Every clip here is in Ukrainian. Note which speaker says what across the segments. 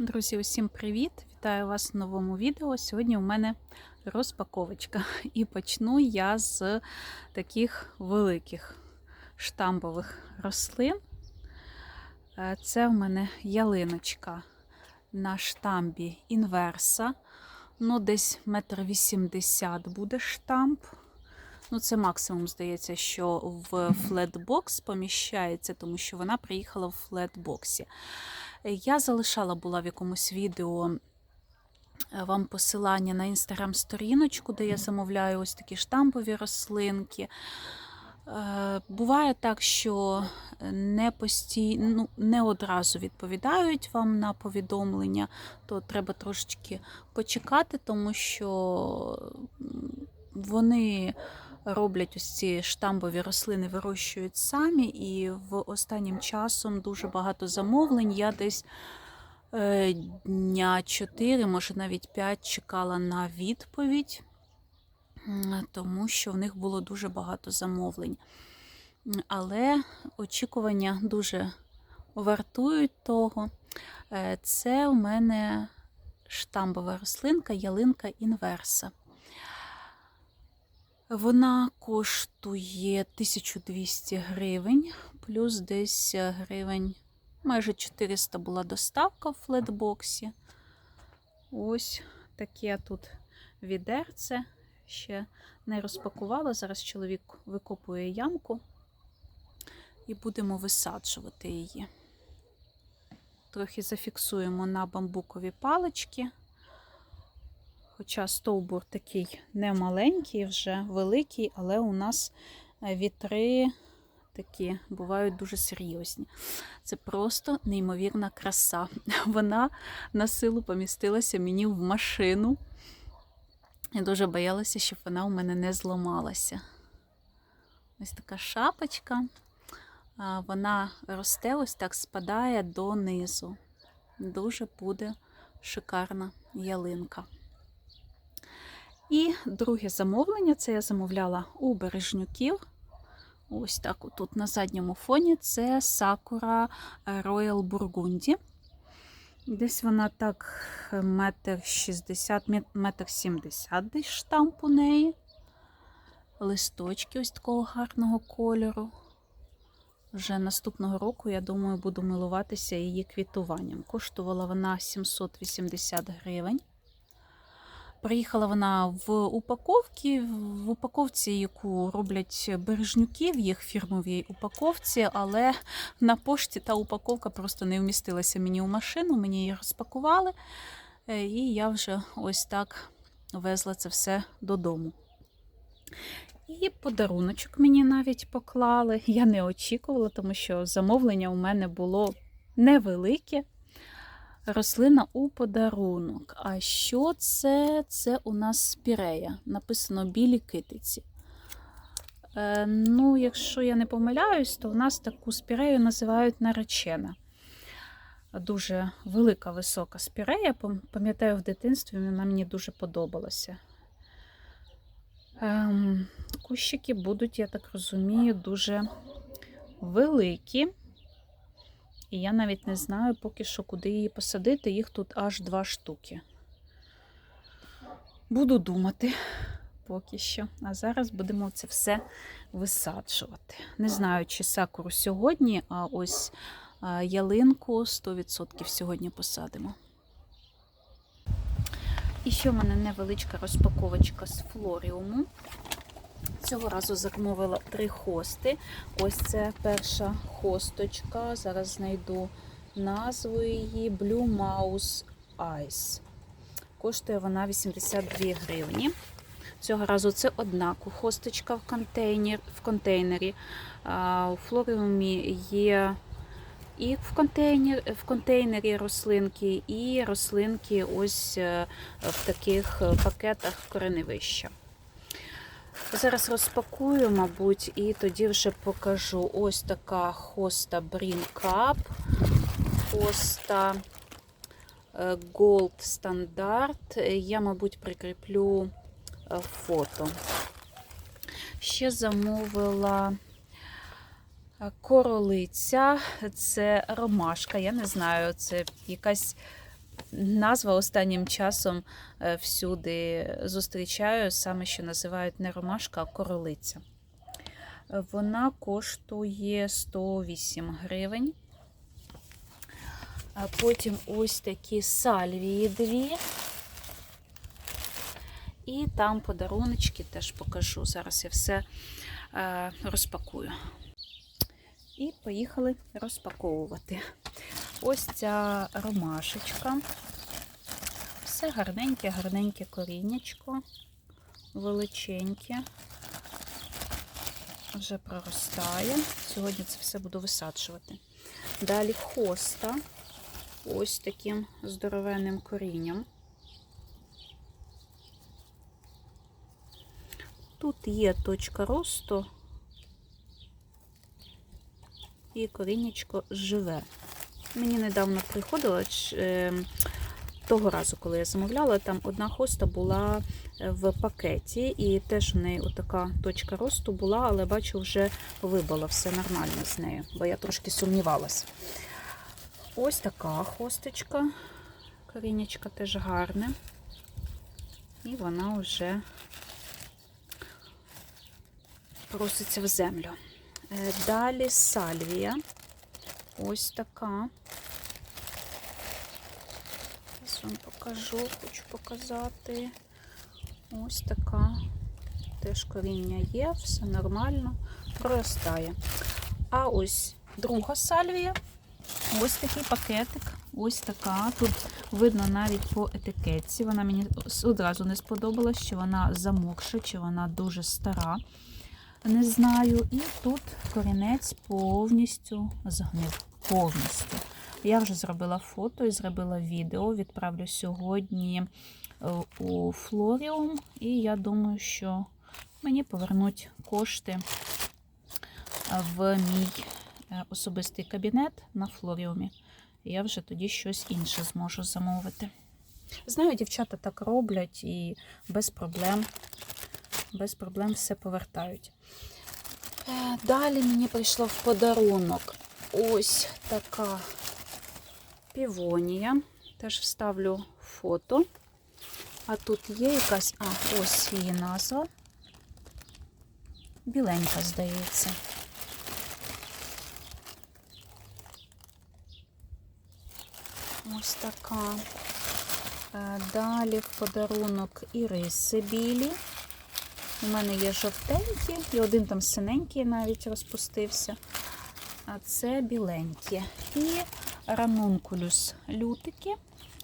Speaker 1: Друзі, усім привіт! Вітаю вас в новому відео. Сьогодні у мене розпаковочка. І почну я з таких великих штамбових рослин. Е, Це в мене ялиночка на штамбі інверса. Ну, десь метр вісімдесят буде штамп. Ну, це максимум, здається, що в флетбокс поміщається, тому що вона приїхала в флетбоксі. Я залишала була в якомусь відео е, вам посилання на інстаграм-сторіночку, де я замовляю ось такі штампові рослинки. Е, Буває так, що не постійно, ну, не одразу відповідають вам на повідомлення, то треба трошечки почекати, тому що вони роблять ось ці штамбові рослини, вирощують самі, і в останнім часом дуже багато замовлень. Я десь е, дня 4, може навіть 5 чекала на відповідь, тому що в них було дуже багато замовлень. Але очікування дуже вартують того. Е, Це у мене штамбова рослинка, ялинка інверса. Вона коштує 1200 гривень, плюс десь гривень, майже 400 була доставка в флетбоксі. Ось таке тут відерце. Ще не розпакувала. Зараз чоловік викопує ямку і будемо висаджувати її. Трохи зафіксуємо на бамбукові палички. Хоча стовбур такий не маленький, вже великий, але у нас е, вітри такі бувають дуже серйозні. Це просто неймовірна краса. Вона на силу помістилася мені в машину. Я дуже боялася, щоб вона у мене не зламалася. Ось така шапочка. Вона росте, ось так спадає донизу. Дуже буде шикарна ялинка. І друге замовлення це я замовляла у бережнюків. Ось так тут на задньому фоні це Сакура Royal Burgundy. Десь вона так метр 60, метр 70 десь штамп у неї. Листочки ось такого гарного кольору. Вже наступного року, я думаю, буду милуватися її квітуванням. Коштувала вона 780 гривень. Приїхала вона в упаковці, в упаковці, яку роблять бережнюки в їх фірмовій упаковці, але на пошті та упаковка просто не вмістилася мені у машину, мені її розпакували, е, і я вже ось так везла це все додому. І подаруночок мені навіть поклали. Я не очікувала, тому що замовлення у мене було невелике рослина у подарунок. А що це? Це у нас спірея. Написано білі китиці. Е, ну, якщо я не помиляюсь, то у нас таку спірею називають наречена. Дуже велика, висока спірея. Пам'ятаю, в дитинстві вона мені дуже подобалася. Ем, кущики будуть, я так розумію, дуже великі. І я навіть не знаю поки що, куди її посадити. Їх тут аж два штуки. Буду думати поки що. А зараз будемо це все висаджувати. Не знаю, чи сакуру сьогодні, а ось ялинку 100% сьогодні посадимо. І ще в мене невеличка розпаковочка з флоріуму. Цього разу замовила три хости. Ось це перша хосточка. Зараз знайду назву її Blue Mouse Ice. Коштує вона 82 гривні. Цього разу це одна хосточка в контейнер, в контейнері. У флоріумі є і в контейнер, в контейнері рослинки, і рослинки ось е, в таких пакетах кореневища. Зараз розпакую, мабуть, і тоді вже покажу ось така хоста Cup, хоста е, Gold Standard. Я, мабуть, прикріплю е, фото. Ще замовила е, королиця, це ромашка. Я не знаю, це якась назва останнім часом е, всюди зустрічаю, саме що називають не ромашка, а королиця. Вона коштує 108 гривень. А потім ось такі сальвії дві. І там подаруночки теж покажу. Зараз я все е, розпакую. І поїхали розпаковувати. Ось ця ромашечка. Все гарненьке, гарненьке коріннячко, величеньке. Вже проростає. Сьогодні це все буду висаджувати. Далі хоста. Ось таким здоровенним корінням. Тут є точка росту, і коріннячко живе. Мені недавно приходило е, того разу, коли я замовляла, там одна хоста була е, в пакеті, і теж у неї отака точка росту була, але бачу, вже вибило все нормально з нею, бо я трошки сумнівалась. Ось така хосточка. Корінечко теж гарне. І вона вже проситься в землю. Е, Далі сальвія. Ось така. Вам покажу, хочу показати. Ось така. Теж коріння є, все нормально, проростає. А ось друга сальвія. Ось такий пакетик. Ось така. Тут видно навіть по етикетці. Вона мені одразу не сподобалась, що вона замокша, чи вона дуже стара. Не знаю. І тут корінець повністю згнив. Повністю. Я вже зробила фото і зробила відео. Відправлю сьогодні е, у Флоріум. І я думаю, що мені повернуть кошти е, в мій е, особистий кабінет на Флоріумі. Я вже тоді щось інше зможу замовити. Знаю, дівчата так роблять і без проблем, без проблем все повертають. Далі мені прийшло в подарунок ось така півонія. Теж вставлю фото. А тут є якась, а, ось її назва. Біленька, здається. Ось така. Е, Далі в подарунок іриси білі. У мене є жовтенькі, і один там синенький навіть розпустився. А це біленькі. І ранункулюс лютики.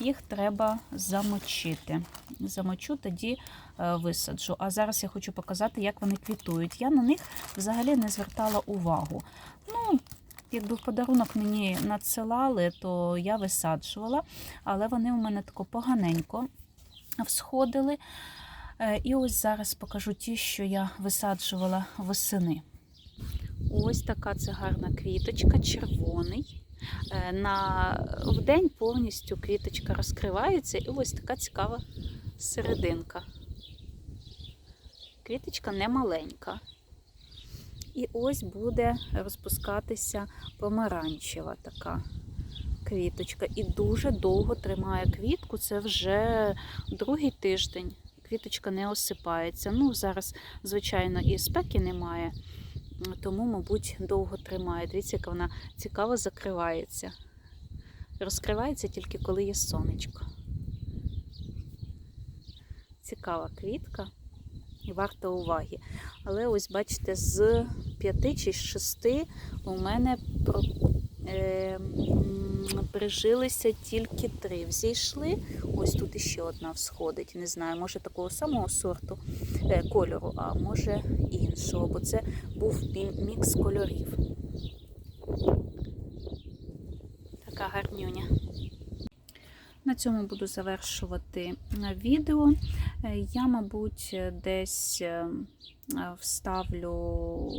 Speaker 1: Їх треба замочити. Замочу, тоді е, висаджу. А зараз я хочу показати, як вони квітують. Я на них взагалі не звертала увагу. Ну, якби в подарунок мені надсилали, то я висаджувала, але вони у мене тако поганенько всходили. Е, І ось зараз покажу ті, що я висаджувала восени. Ось така це гарна квіточка, червоний. Е, На вдень повністю квіточка розкривається, і ось така цікава серединка. Квіточка не маленька. І ось буде розпускатися помаранчева така квіточка. І дуже довго тримає квітку. Це вже другий тиждень. Квіточка не осипається. Ну, зараз, звичайно, і спеки немає, тому, мабуть, довго тримає. Дивіться, яка вона цікаво закривається. Розкривається тільки коли є сонечко. Цікава квітка і варта уваги. Але ось бачите, з п'яти чи шести у мене про, е, прижилися тільки три. Взійшли. Ось тут іще одна всходить. Не знаю, може такого самого сорту е, кольору, а може іншого, бо це був мікс кольорів. Така гарнюня. На цьому буду завершувати е, відео. Е, Я, мабуть, десь е, вставлю,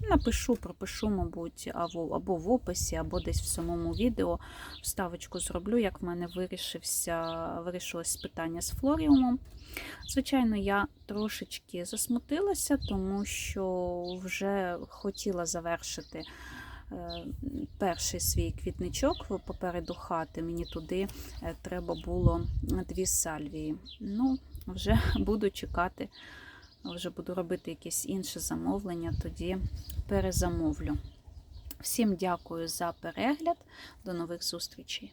Speaker 1: напишу, пропишу, мабуть, або, або в описі, або десь в самому відео вставочку зроблю, як в мене вирішився, вирішилось питання з флоріумом. Звичайно, я трошечки засмутилася, тому що вже хотіла завершити е, перший свій квітничок попереду хати. Мені туди треба було дві сальвії. Ну, вже буду чекати, вже буду робити якесь інше замовлення, тоді перезамовлю. Всім дякую за перегляд. До нових зустрічей!